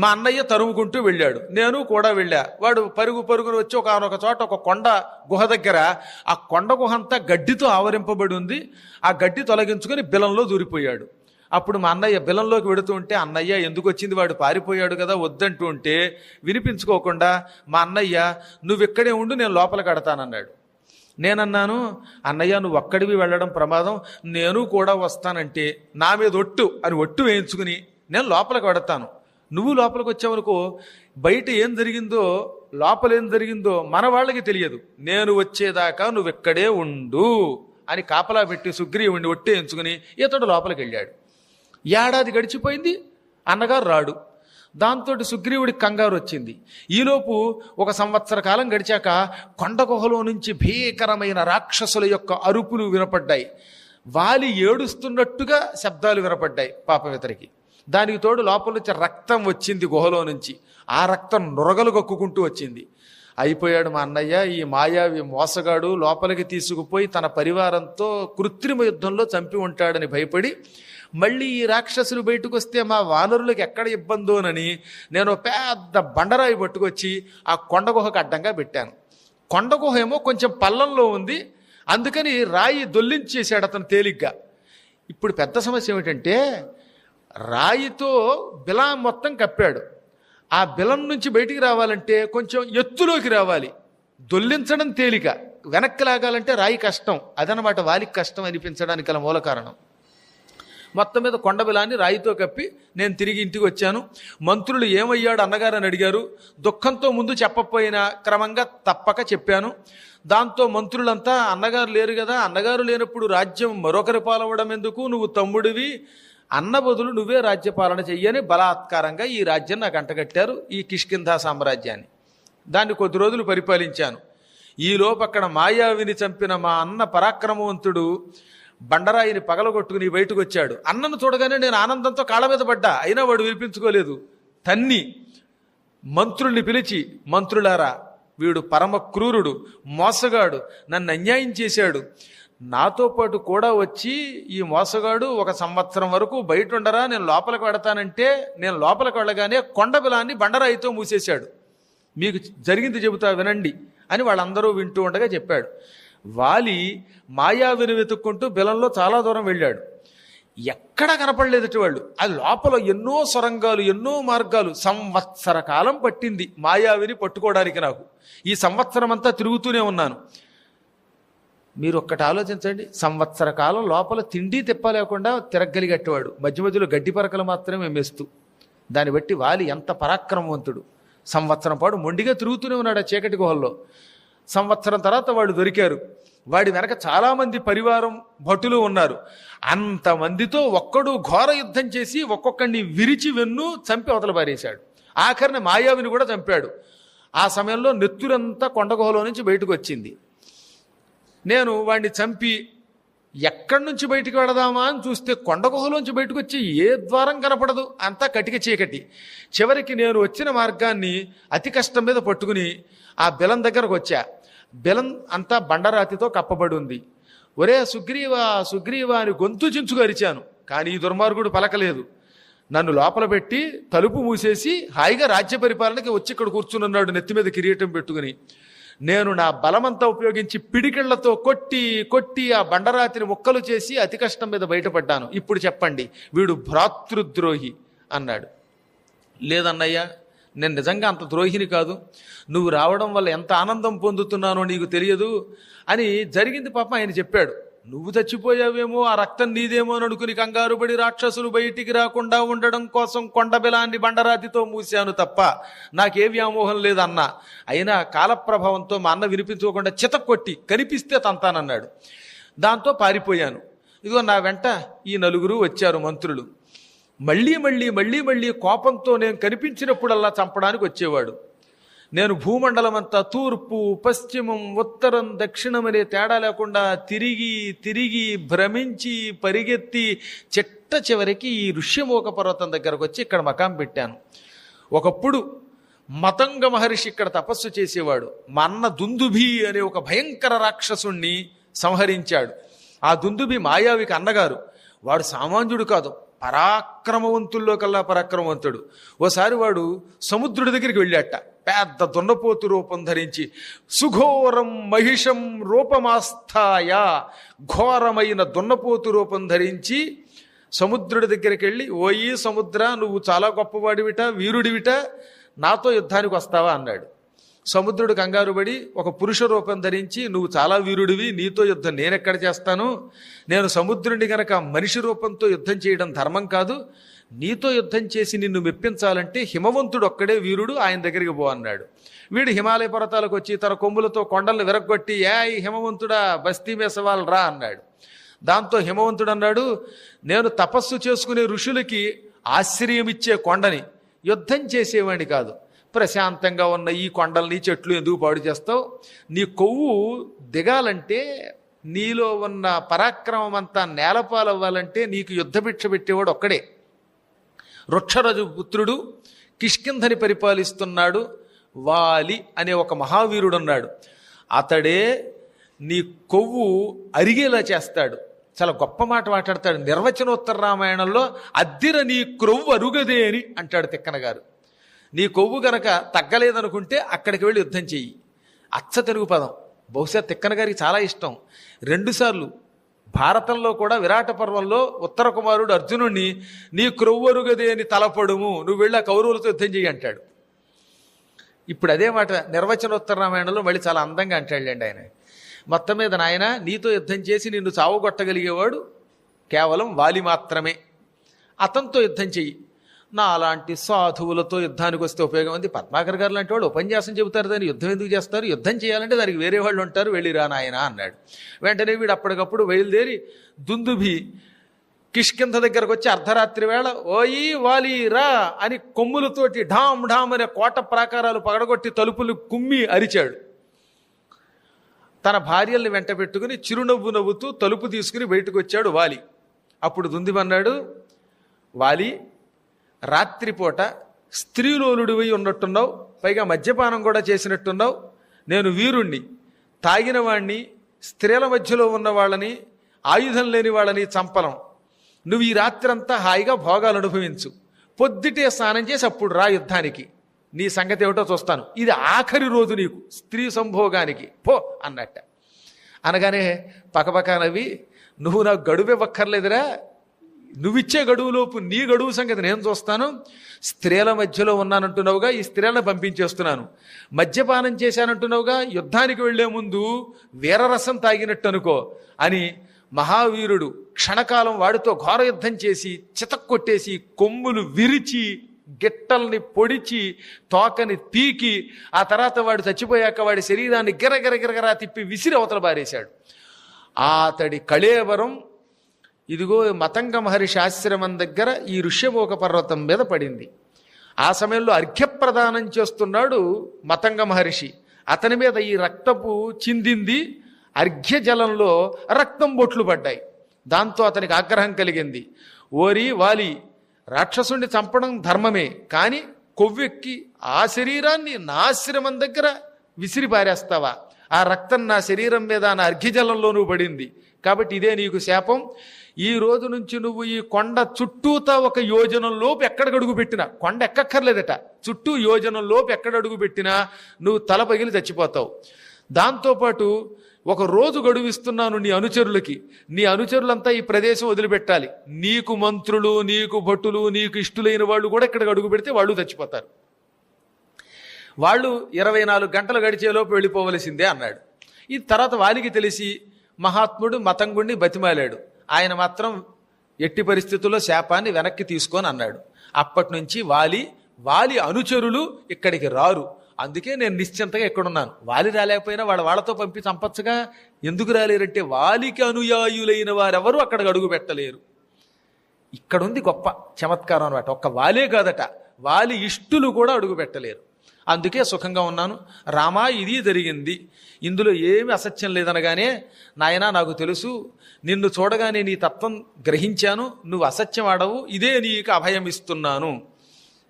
మా అన్నయ్య తరుముకుంటూ వెళ్ళాడు. నేను కూడా వెళ్ళా. వాడు పరుగు పరుగును వచ్చి ఒక ఒక చోట ఒక కొండ గుహ దగ్గర ఆ కొండ గుహ అంతా గడ్డితో ఆవరింపబడి ఉంది. ఆ గడ్డి తొలగించుకొని బిలంలో దూరిపోయాడు. అప్పుడు మా అన్నయ్య బిలంలోకి వెడుతూ ఉంటే అన్నయ్య ఎందుకు వచ్చింది? వాడు పారిపోయాడు కదా వద్దంటూ ఉంటే వినిపించుకోకుండా మా అన్నయ్య నువ్వు ఇక్కడే ఉండు నేను లోపల కడతానన్నాడు. నేనన్నాను అన్నయ్య నువ్వు ఒక్కడివి వెళ్ళడం ప్రమాదం. నేను కూడా వస్తానంటే నా మీద ఒట్టు అని ఒట్టు వేయించుకుని నేను లోపలికి వెడతాను నువ్వు లోపలికి వచ్చావనుకో బయట ఏం జరిగిందో లోపల ఏం జరిగిందో మన వాళ్ళకి తెలియదు. నేను వచ్చేదాకా నువ్వు ఇక్కడే ఉండు అని కాపలా పెట్టి సుగ్రీవుణ్ణి ఒట్టు ఎంచుకుని ఇతడు లోపలికి వెళ్ళాడు. ఏడాది గడిచిపోయింది అన్నగారు రాడు. దాంతో సుగ్రీవుడికి కంగారు వచ్చింది. ఈలోపు ఒక సంవత్సర కాలం గడిచాక కొండ గుహలో నుంచి భీకరమైన రాక్షసుల యొక్క అరుపులు వినపడ్డాయి. వాలి ఏడుస్తున్నట్టుగా శబ్దాలు వినపడ్డాయి పాపవితరికి దానికి తోడు లోపల నుంచి రక్తం వచ్చింది గుహలో నుంచి. ఆ రక్తం నురగలు కక్కుకుంటూ వచ్చింది. అయిపోయాడు మా అన్నయ్య ఈ మాయావి మోసగాడు లోపలికి తీసుకుపోయి తన పరివారంతో కృత్రిమ యుద్ధంలో చంపి ఉంటాడని భయపడి మళ్ళీ ఈ రాక్షసులు బయటకు వస్తే మా వానరులకు ఎక్కడ ఇబ్బందోనని నేను పెద్ద బండరాయి పట్టుకొచ్చి ఆ కొండ గుహకు అడ్డంగా పెట్టాను. కొండ గుహ ఏమో కొంచెం పల్లంలో ఉంది. అందుకని రాయి దొల్లించేశాడు అతను తేలిగ్గా. ఇప్పుడు పెద్ద సమస్య ఏమిటంటే రాయితో బిలం మొత్తం కప్పాడు. ఆ బిలం నుంచి బయటికి రావాలంటే కొంచెం ఎత్తులోకి రావాలి. దొల్లించడం తేలిక. వెనక్కి లాగాలంటే రాయి కష్టం. అదనమాట వాలికి కష్టం అనిపించడానికి గల మూల కారణం. మొత్తం మీద కొండ బిలాన్ని రాయితో కప్పి నేను తిరిగి ఇంటికి వచ్చాను. మంత్రులు ఏమయ్యాడు అన్నగారు అని అడిగారు. దుఃఖంతో ముందు చెప్పపోయినా క్రమంగా తప్పక చెప్పాను. దాంతో మంత్రులంతా అన్నగారు లేరు కదా అన్నగారు లేనప్పుడు రాజ్యం మరొకరి పాలవడం ఎందుకు? నువ్వు తమ్ముడివి అన్న బదులు నువ్వే రాజ్యపాలన చెయ్యని బలాత్కారంగా ఈ రాజ్యం నాకు అంటగట్టారు ఈ కిష్కింధా సామ్రాజ్యాన్ని. దాన్ని కొద్ది రోజులు పరిపాలించాను. ఈలోపు అక్కడ మాయావిని చంపిన మా అన్న పరాక్రమవంతుడు బండరాయిని పగలగొట్టుకుని బయటకు వచ్చాడు అన్నను చూడగానే నేను ఆనందంతో కాళ్ళ మీద పడ్డా. అయినా వాడు వినిపించుకోలేదు. తన్ని మంత్రుల్ని పిలిచి మంత్రులారా వీడు పరమ క్రూరుడు మోసగాడు నన్ను అన్యాయం చేశాడు. నాతో పాటు కూడా వచ్చి ఈ మోసగాడు ఒక సంవత్సరం వరకు బయట ఉండరా నేను లోపలికి వెడతానంటే నేను లోపలికి వెళ్ళగానే కొండబిలాన్ని బండరాయితో మూసేశాడు. మీకు జరిగింది చెబుతా వినండి అని వాళ్ళందరూ వింటూ ఉండగా చెప్పాడు. వాలి మాయావిని వెతుక్కుంటూ బిలంలో చాలా దూరం వెళ్ళాడు. ఎక్కడా కనపడలేదట వాళ్ళు. అది లోపల ఎన్నో సొరంగాలు ఎన్నో మార్గాలు. సంవత్సర కాలం పట్టింది మాయావిని పట్టుకోవడానికి నాకు. ఈ సంవత్సరం అంతా తిరుగుతూనే ఉన్నాను. మీరు ఒక్కటి ఆలోచించండి. సంవత్సర కాలం లోపల తిండి తిప్ప లేకుండా తిరగలిగట్టేవాడు మధ్య మధ్యలో గడ్డి పరకలు మాత్రమే మెస్తూ. దాన్ని బట్టి వాలి ఎంత పరాక్రమవంతుడు. సంవత్సరం పాటు మొండిగా తిరుగుతూనే ఉన్నాడు ఆ చీకటి గుహల్లో. సంవత్సరం తర్వాత వాళ్ళు దొరికారు. వాడి వెనక చాలామంది పరివారం భటులు ఉన్నారు. అంతమందితో ఒక్కడు ఘోర యుద్ధం చేసి ఒక్కొక్కడిని విరిచి వెన్ను చంపి అవతల పారేశాడు. ఆఖరిని మాయావిని కూడా చంపాడు. ఆ సమయంలో నెత్తురంతా కొండ గుహలో నుంచి బయటకు వచ్చింది. నేను వాడిని చంపి ఎక్కడి నుంచి బయటికి వెడదామా అని చూస్తే కొండ గుహలోంచి బయటకు వచ్చి ఏ ద్వారం కనపడదు. అంతా కటిక చీకటి. చివరికి నేను వచ్చిన మార్గాన్ని అతి కష్టం మీద పట్టుకుని ఆ బిలం దగ్గరకు వచ్చా. బిలం అంతా బండరాతితో కప్పబడి ఉంది. ఒరే సుగ్రీవ సుగ్రీవ అని గొంతు చించుకు అరిచాను. కానీ ఈ దుర్మార్గుడు పలకలేదు. నన్ను లోపల పెట్టి తలుపు మూసేసి హాయిగా రాజ్య పరిపాలనకి వచ్చి ఇక్కడ కూర్చునున్నాడు నెత్తి మీద కిరీటం పెట్టుకుని. నేను నా బలమంతా ఉపయోగించి పిడికిళ్ళతో కొట్టి కొట్టి ఆ బండరాతిని ముక్కలు చేసి అతి కష్టం మీద బయటపడ్డాను. ఇప్పుడు చెప్పండి వీడు భ్రాతృద్రోహి అన్నాడు. లేదన్నయ్యా నేను నిజంగా అంత ద్రోహిని కాదు. నువ్వు రావడం వల్ల ఎంత ఆనందం పొందుతున్నానో నీకు తెలియదు అని జరిగింది పాపం ఆయన చెప్పాడు. నువ్వు చచ్చిపోయావేమో ఆ రక్తం నీదేమో అని అనుకుని కంగారు పడి రాక్షసులు బయటికి రాకుండా ఉండడం కోసం కొండబిలాన్ని బండరాతితో మూశాను తప్ప నాకే వ్యామోహం లేదన్న. అయినా కాలప్రభావంతో మా అన్న వినిపించుకోకుండా చితక్కొట్టి కనిపిస్తే తంతానన్నాడు. దాంతో పారిపోయాను. ఇదిగో నా వెంట ఈ నలుగురు వచ్చారు మంత్రులు. మళ్ళీ మళ్ళీ మళ్ళీ మళ్ళీ కోపంతో నేను కనిపించినప్పుడల్లా చంపడానికి వచ్చేవాడు. నేను భూమండలం అంతా తూర్పు పశ్చిమం ఉత్తరం దక్షిణం అనే తేడా లేకుండా తిరిగి తిరిగి భ్రమించి పరిగెత్తి చిట్ట చివరికి ఈ ఋష్యమోక పర్వతం దగ్గరకు వచ్చి ఇక్కడ మకాం పెట్టాను. ఒకప్పుడు మతంగ మహర్షి ఇక్కడ తపస్సు చేసేవాడు. మా అన్న దుందుభి అనే ఒక భయంకర రాక్షసుణ్ణి సంహరించాడు. ఆ దుందుభి మాయావికి అన్నగారు. వాడు సామాన్యుడు కాదు పరాక్రమవంతుల్లో కల్లా పరాక్రమవంతుడు. ఓసారి వాడు సముద్రుడి దగ్గరికి వెళ్ళాట. పెద్ద దున్నపోతు రూపం ధరించి సుఘోరం మహిషం రూపమాస్థాయ ఘోరమైన దున్నపోతు రూపం ధరించి సముద్రుడి దగ్గరికి వెళ్ళి ఓయి సముద్ర నువ్వు చాలా గొప్పవాడివిట వీరుడివిట నాతో యుద్ధానికి వస్తావా అన్నాడు. సముద్రుడు కంగారు పడి ఒక పురుష రూపం ధరించి నువ్వు చాలా వీరుడివి నీతో యుద్ధం నేనెక్కడ చేస్తాను? నేను సముద్రుడిని గనక మనిషి రూపంతో యుద్ధం చేయడం ధర్మం కాదు నీతో యుద్ధం చేసి నిన్ను మెప్పించాలంటే హిమవంతుడు ఒక్కడే వీరుడు ఆయన దగ్గరికి పో అన్నాడు. వీడు హిమాలయ పర్వతాలకు వచ్చి తన కొమ్ములతో కొండలను విరగొట్టి ఏ ఈ హిమవంతుడా బస్తీ మేసవాళ్ళు రా అన్నాడు. దాంతో హిమవంతుడు అన్నాడు నేను తపస్సు చేసుకునే ఋషులకి ఆశ్రయం ఇచ్చే కొండని యుద్ధం చేసేవాడిని కాదు. ప్రశాంతంగా ఉన్న ఈ కొండల్ని చెట్లు ఎందుకు పాడు చేస్తావు? నీ కొవ్వు దిగాలంటే నీలో ఉన్న పరాక్రమం అంతా నేలపాలవ్వాలంటే నీకు యుద్ధభిక్ష పెట్టేవాడు ఒక్కడే. వృక్షరజు పుత్రుడు కిష్కింధని పరిపాలిస్తున్నాడు వాలి అనే ఒక మహావీరుడు ఉన్నాడు అతడే నీ కొవ్వు అరిగేలా చేస్తాడు. చాలా గొప్ప మాట మాట్లాడతాడు. నిర్వచనోత్తర రామాయణంలో అద్దిర నీ క్రొవ్వు అరుగదే అని అంటాడు తిక్కన గారు నీ కొవ్వు గనక తగ్గలేదనుకుంటే అక్కడికి వెళ్ళి యుద్ధం చెయ్యి. అచ్చ తెలుగు పదం. బహుశా తిక్కన గారికి చాలా ఇష్టం. రెండుసార్లు భారతంలో కూడా విరాట పర్వంలో ఉత్తర కుమారుడు అర్జునుడిని నీ క్రొవ్వరుగదేని తలపడుము నువ్వు వెళ్ళి కౌరవులతో యుద్ధం చెయ్యి అంటాడు. ఇప్పుడు అదే మాట నిర్వచనోత్తర రామాయణంలో మళ్ళీ చాలా అందంగా అంటాడులేండి ఆయన. మొత్తం మీద నాయన నీతో యుద్ధం చేసి నిన్ను చావుగొట్టగలిగేవాడు కేవలం వాలి మాత్రమే అతనితో యుద్ధం చెయ్యి. నా అలాంటి సాధువులతో యుద్ధానికి వస్తే ఉపయోగం ఉంది. పద్మాకర్ గారు లాంటి వాళ్ళు ఉపన్యాసం చెబుతారు దాన్ని యుద్ధం ఎందుకు చేస్తారు? యుద్ధం చేయాలంటే దానికి వేరే వాళ్ళు ఉంటారు వెళ్ళిరా నాయన అన్నాడు. వెంటనే వీడు అప్పటికప్పుడు బయలుదేరి దుందుభి కిష్కింధ దగ్గరకు వచ్చి అర్ధరాత్రి వేళ ఓయి వాలీరా అని కొమ్ములతోటి ఢామ్ ఢామ్ అనే కోట ప్రాకారాలు పగడగొట్టి తలుపులు కుమ్మి అరిచాడు. తన భార్యల్ని వెంట పెట్టుకుని చిరునవ్వు నవ్వుతూ తలుపు తీసుకుని బయటకు వచ్చాడు వాలి. అప్పుడు దుందిమన్నాడు వాలి రాత్రిపూట స్త్రీలోలుడివై ఉన్నట్టున్నావు పైగా మద్యపానం కూడా చేసినట్టున్నావు. నేను వీరుణ్ణి తాగిన వాణ్ణి స్త్రీల మధ్యలో ఉన్న వాళ్ళని ఆయుధం లేని వాళ్ళని చంపలం. నువ్వు ఈ రాత్రంతా హాయిగా భోగాలు అనుభవించు. పొద్దుటే స్నానం చేసి అప్పుడు రా యుద్ధానికి. నీ సంగతి ఏమిటో చూస్తాను. ఇది ఆఖరి రోజు నీకు స్త్రీ సంభోగానికి. పో అన్నట్ట. అనగానే పక్కపక్క నవ్వి నువ్వు నాకు గడువే ఒక్కర్లేదురా నువ్విచ్చే గడువులోపు నీ గడువు సంగతి నేను చూస్తాను. స్త్రీల మధ్యలో ఉన్నానంటున్నావుగా ఈ స్త్రీలను పంపించేస్తున్నాను. మద్యపానం చేశానంటున్నావుగా యుద్ధానికి వెళ్ళే ముందు వీరరసం తాగినట్టు అనుకో అని మహావీరుడు క్షణకాలం వాడితో ఘోర యుద్ధం చేసి చితక్కొట్టేసి కొమ్ములు విరిచి గిట్టల్ని పొడిచి తోకని పీకి ఆ తర్వాత వాడు చచ్చిపోయాక వాడి శరీరాన్ని గిరగిరగిరగరా తిప్పి విసిరి అవతల బారేశాడు. అతడి కళేవరం ఇదిగో మతంగ మహర్షి ఆశ్రమం దగ్గర ఈ ఋష్యమోక పర్వతం మీద పడింది. ఆ సమయంలో అర్ఘ్యప్రదానం చేస్తున్నాడు మతంగ మహర్షి. అతని మీద ఈ రక్తపు చిందింది అర్ఘ్య జలంలో రక్తం బొట్లు పడ్డాయి. దాంతో అతనికి ఆగ్రహం కలిగింది. ఓరి వాలి రాక్షసుణ్ణి చంపడం ధర్మమే కానీ కొవ్వెక్కి ఆ శరీరాన్ని నా ఆశ్రమం దగ్గర విసిరి పారేస్తావా? ఆ రక్తం నా శరీరం మీద నా అర్ఘ్యజలంలోనూ పడింది. కాబట్టి ఇదే నీకు శాపం. ఈ రోజు నుంచి నువ్వు ఈ కొండ చుట్టూతా ఒక యోజనం లోపు ఎక్కడ అడుగు పెట్టినా కొండ ఎక్కక్కర్లేదట. చుట్టూ యోజనం లోపు ఎక్కడ అడుగు పెట్టినా నువ్వు తల పగిలి చచ్చిపోతావు. దాంతోపాటు ఒక రోజు గడువిస్తున్నాను నీ అనుచరులకి. నీ అనుచరులంతా ఈ ప్రదేశం వదిలిపెట్టాలి. నీకు మంత్రులు నీకు భటులు నీకు ఇష్టులైన వాళ్ళు కూడా ఇక్కడ అడుగు పెడితే వాళ్ళు చచ్చిపోతారు. వాళ్ళు ఇరవై నాలుగు గంటలు గడిచేలోపు వెళ్ళిపోవలసిందే అన్నాడు. ఇది తర్వాత వాలికి తెలిసి మహాత్ముడు మతంగుణ్ణి బతిమాలాడు. ఆయన మాత్రం ఎట్టి పరిస్థితుల్లో శాపాన్ని వెనక్కి తీసుకొని అన్నాడు. అప్పటి నుంచి వాలి వాలి అనుచరులు ఇక్కడికి రారు. అందుకే నేను నిశ్చింతగా ఎక్కడున్నాను. వాలి రాలేకపోయినా వాళ్ళ వాళ్ళతో పంపి చంపచ్చుగా? ఎందుకు రాలేరంటే వాలికి అనుయాయులైన వారెవరూ అక్కడికి అడుగు పెట్టలేరు. ఇక్కడ ఉంది గొప్ప చమత్కారం అనమాట ఒక్క వాలే కాదట. వాలి ఇష్టులు కూడా అడుగు పెట్టలేరు. అందుకే సుఖంగా ఉన్నాను. రామా ఇది జరిగింది. ఇందులో ఏమి అసత్యం లేదనగానే నాయనా నాకు తెలుసు నిన్ను చూడగానే నీ తత్వం గ్రహించాను నువ్వు అసత్యం ఆడవు ఇదే నీకు అభయం ఇస్తున్నాను.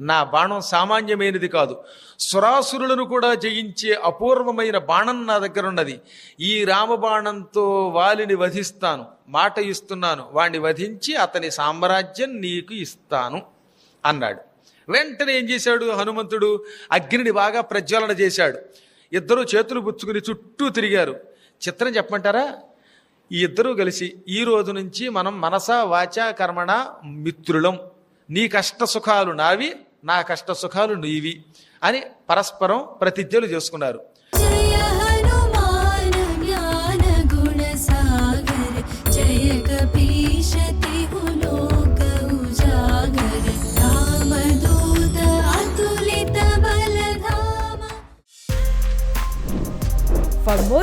నా బాణం సామాన్యమైనది కాదు. సురాసురులను కూడా జయించే అపూర్వమైన బాణం నా దగ్గర ఉన్నది. ఈ రామబాణంతో వాలిని వధిస్తాను మాట ఇస్తున్నాను. వాణ్ణి వధించి అతని సామ్రాజ్యం నీకు ఇస్తాను అన్నాడు. వెంటనే ఏం చేశాడు? హనుమంతుడు అగ్నిని బాగా ప్రజ్వలన చేశాడు. ఇద్దరు చేతులు పుచ్చుకుని చుట్టూ తిరిగారు. చిత్రం చెప్పమంటారా? ఈ ఇద్దరూ కలిసి ఈ రోజు నుంచి మనం మనస వాచ కర్మణ మిత్రులం. నీ కష్ట సుఖాలు నావి నా కష్ట సుఖాలు నీవి అని పరస్పరం ప్రతిజ్ఞలు చేసుకున్నారు.